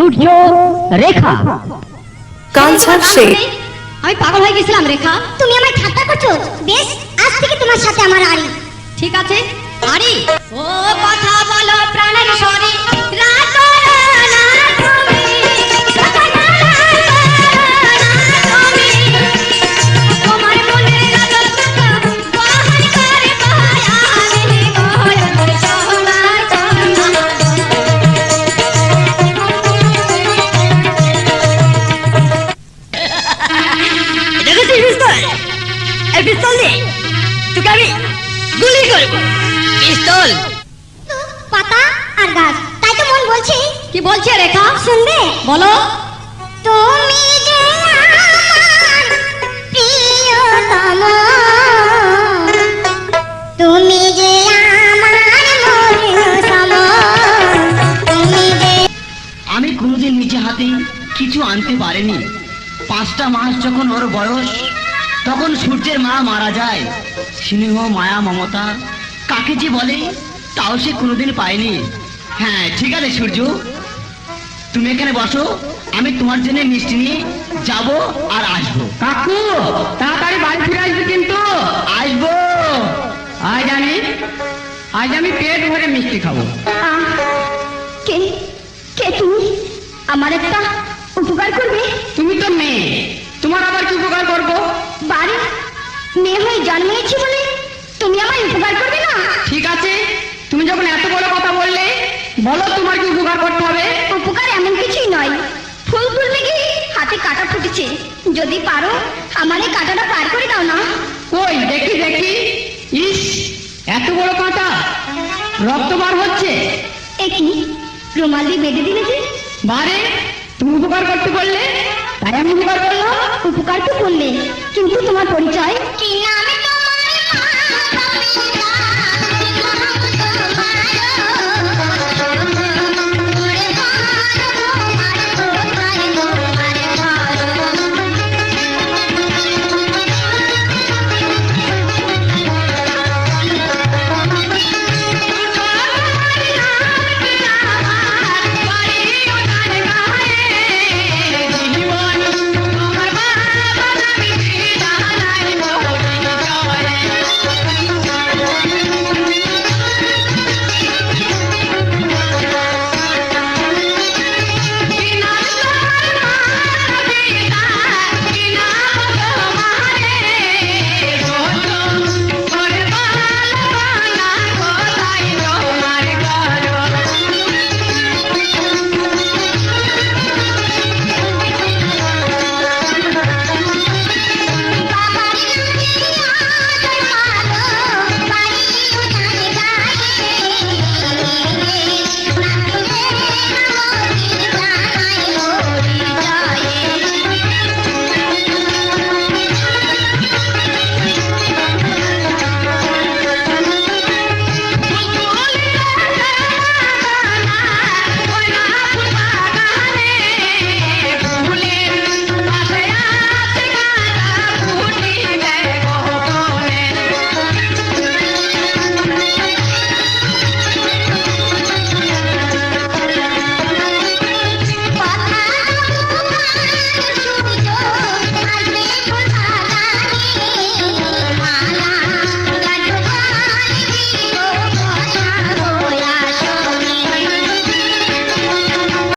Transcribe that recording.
সূর্য রেখা। Culture Sheikh আমি পাগল হয়ে গেছিলাম রেখা। তুমি আমায় ঠাট্টা করছ? বেশ আজ থেকে তোমার সাথে আমার আড়ি। ঠিক আছে। আরে ও কথা বলো প্রাণের স্বরে। এই পিস্তল দিয়ে তোকে আমি গুলি করব। পিস্তল। পাতা আর গাছ। তাই তো মন বলছে। কি বলছে রেখা? শুনবে? বলো। তুমি যে আমার প্রিয়তম। তুমি যে তুমি যে আমি কোনোদিন নিজে হাতে কিছু আনতে পারিনি। পাঁচটা মাস যখন ওর বয়স তখন সূর্যের মা মারা যায়। স্নেহ মায়া মমতা। কাকে যে বলে তাও সে কোনোদিন পায়নি। হ্যাঁ ঠিক আছে সূর্য। তুমি এখানে বসো আমি তোমার জন্য মিষ্টি নিয়ে যাব আর আসব। কাকু তাড়াতাড়ি বাড়ি ফিরে আসবে কিন্তু। আসব। আজ আমি আজ আমি পেট ভরে মিষ্টি খাব। কে কে তুমি? আমার একটা উপকার করবে? তুমি তো মেয়ে তোমার আবার কি উপকার করব? বাড়ি? মেয়ে হয়ে জন্মেছি বলে তুমি আমায় উপকার করবে না? ঠিক আছে তুমি যখন এত বড় কথা বললে বলো তোমার কি উপকার করতে হবে? উপকার এমন কিছুই নয়। ফুল তুলবে কি? হাতে কাটা ফুটেছে। যদি পারো আমার এই কাঁটাটা পার করে দাও না। কই দেখি দেখি। ইস এত বড় কাঁটা। রক্ত বার হচ্ছে। একই রুমাল দিয়ে বেঁধে দিলে যে? বারে তুমি উপকার করতে বললে? তাই আমি করলাম উপকার তো করলে। কিন্তু তোমার পরিচয়? কি নামে